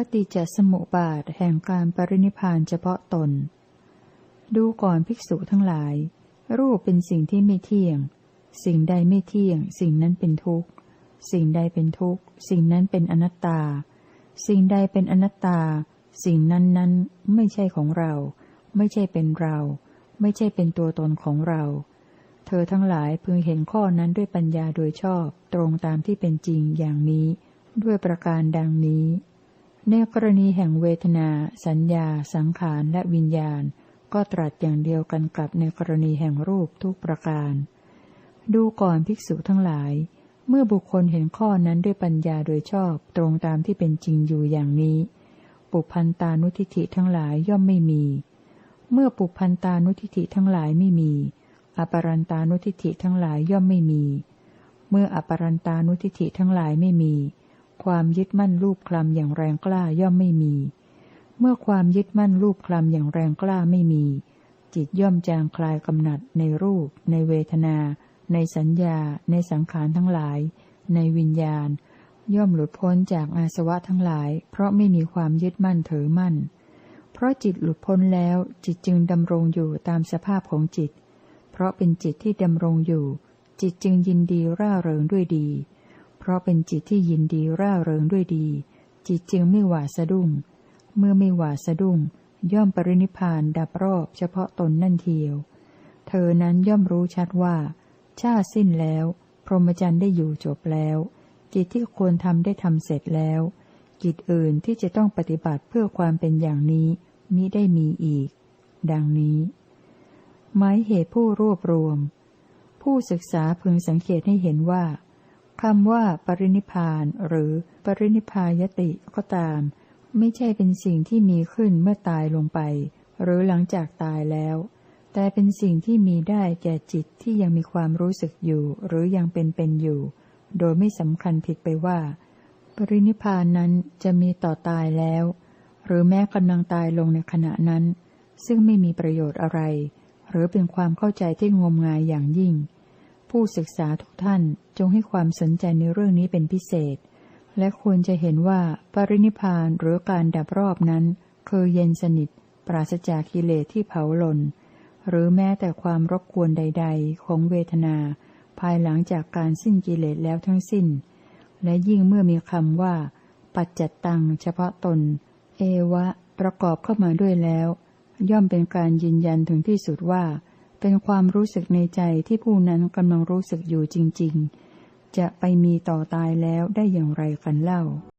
ปฏิจจสมุปบาทแห่งการปรินิพพานเฉพาะตน ดูก่อนภิกษุทั้งหลาย รูปเป็นสิ่งที่ไม่เที่ยง สิ่งใดไม่เที่ยง สิ่งนั้นเป็นทุกข์ สิ่งใดเป็นทุกข์ สิ่งนั้นเป็นอนัตตา สิ่งใดเป็นอนัตตา สิ่งนั้นนั้นไม่ใช่ของเรา ไม่ใช่เป็นเรา ไม่ใช่เป็นตัวตนของเรา เธอทั้งหลายพึงเห็นข้อนั้นด้วยปัญญาโดยชอบตรงตามที่เป็นจริงอย่างนี้ ด้วยประการดังนี้ ในกรณีแห่งเวทนา สัญญา สังขาร และวิญญาณ ก็ตรัสอย่างเดียวกันกับในกรณีแห่งรูปทุกประการ ดูก่อนภิกษุทั้งหลาย เมื่อบุคคลเห็นข้อนั้นด้วยปัญญาโดยชอบตรงตามที่เป็นจริงอยู่อย่างนี้ ปุพันตานุทิฏฐิทั้งหลายย่อมไม่มี เมื่อปุพันตานุทิฏฐิทั้งหลายไม่มี อปรันตานุทิฏฐิทั้งหลายย่อมไม่มี เมื่ออปรันตานุทิฏฐิทั้งหลายไม่มี ความยึดมั่นรูปคลำอย่างแรงกล้าย่อมไม่มี เมื่อความยึดมั่นรูปคลำอย่างแรงกล้าไม่มี จิตย่อมจางคลายกำหนัดในรูป ในเวทนา ในสัญญา ในสังขารทั้งหลาย ในวิญญาณ ย่อมหลุดพ้นจากอาสวะทั้งหลาย เพราะไม่มีความยึดมั่นถือมั่น เพราะจิตหลุดพ้นแล้วจิตจึงดำรงอยู่ตามสภาพของจิต เพราะเป็นจิตที่ดำรงอยู่ จิตจึงยินดีร่าเริงด้วยดี ราะเป็นจิตที่ยินดีร่าเริงด้วยดี จิตจึงไม่หวาดสะดุ้ง เมื่อไม่หวาดสะดุ้ง ย่อมปรินิพานดับรอบเฉพาะตนนั่นเทียว เธอนั้นย่อมรู้ชัดว่า ชาสิ้นแล้ว พรหมจรรย์ได้อยู่จบแล้ว จิตที่ควรทำได้ทำเสร็จแล้ว กิจอื่นที่จะต้องปฏิบัติเพื่อความเป็นอย่างนี้มิได้มีอีก ดังนี้หมายเหตุผู้รวบรวม ผู้ศึกษาพึงสังเกตให้เห็นว่า คำว่าปรินิพานหรือปรินิพายติก็ตาม ไม่ใช่เป็นสิ่งที่มีขึ้นเมื่อตายลงไป หรือหลังจากตายแล้ว แต่เป็นสิ่งที่มีได้แก่จิตที่ยังมีความรู้สึกอยู่ หรือยังเป็นเป็นอยู่ โดยไม่สำคัญผิดไปว่า ปรินิพานนั้นจะมีต่อตายแล้ว หรือแม้กำลังตายลงในขณะนั้น ซึ่งไม่มีประโยชน์อะไร หรือเป็นความเข้าใจที่งมงายอย่างยิ่ง ผู้ศึกษาทุกท่านจงให้ความสนใจในเรื่องนี้เป็นพิเศษ และควรจะเห็นว่าปรินิพานหรือการดับรอบนั้น คือเย็นสนิท ปราศจากกิเลสที่เผาหลนหรือแม้แต่ความรบกวนใด ๆ ของเวทนา ภายหลังจากการสิ้นกิเลสแล้วทั้งสิ้น และยิ่งเมื่อมีคำว่า ปัจจัตตังเฉพาะตน เอวะ ประกอบเข้ามาด้วยแล้ว ย่อมเป็นการยืนยันถึงที่สุดว่า เป็นความรู้สึกในใจที่ผู้นั้นกำลังรู้สึกอยู่จริง ๆ จะไปมีต่อตายแล้วได้อย่างไรกันเล่า